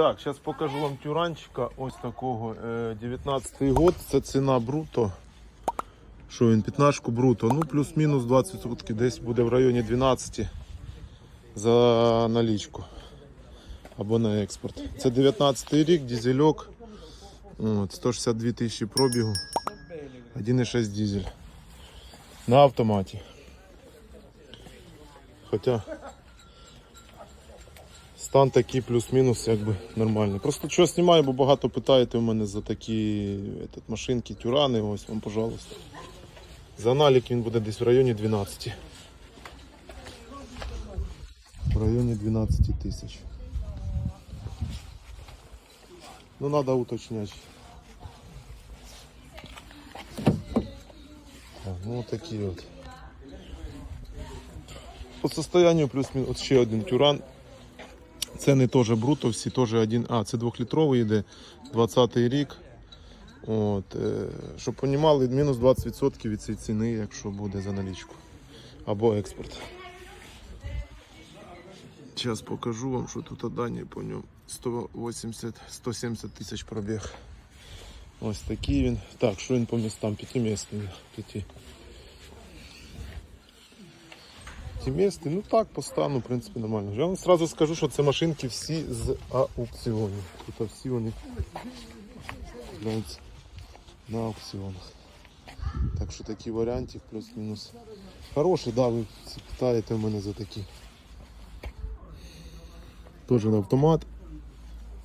Так, зараз покажу вам тюранчика ось такого. е, 19-й год, це ціна бруто. Що він, 15 бруто, ну плюс-мінус 20%, десь буде в районі 12 за налічку або на експорт. Це 19 рік, дизельок, от, 162 тисячі пробігу, 1,6 дизель. На автоматі. Хоча стан такий плюс-мінус якби нормальний. Просто чого знімаю, бо багато питаєте в мене за такі этот, машинки, тюрани, ось вам, пожалуйста. За налік він буде десь в районі 12. В районі 12 тисяч. Ну, треба уточняти. Так, ну такі от. По состоянию плюс-мінус ще один тюран. Це не теж бруто, всі теж один. А, це 2-літровий йде, 20-й рік. От, е, щоб понімали, мінус 20% від цієї ціни, якщо буде за налічку. Або експорт. Зараз покажу вам, що тут дані по ньому 180-170 тисяч пробіг. Ось такий він. Так, що він по містам? П'ятимісний. П'яти. П'ятимісний, ну так, по стану, в принципі, нормально. Я вам сразу скажу, що це машинки всі з аукціонів. Тут всі вони на аукціонах. Так що такий варіантик плюс-мінус. Хороший, да, ви питаєте в мене за такі. Теж на автомат.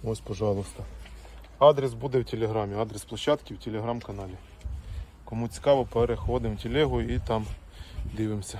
Ось, пожалуйста. Адрес буде в телеграмі, адрес площадки в телеграм-каналі. Кому цікаво, переходимо в телегу і там дивимося.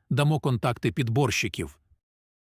дамо контакти підборщиків.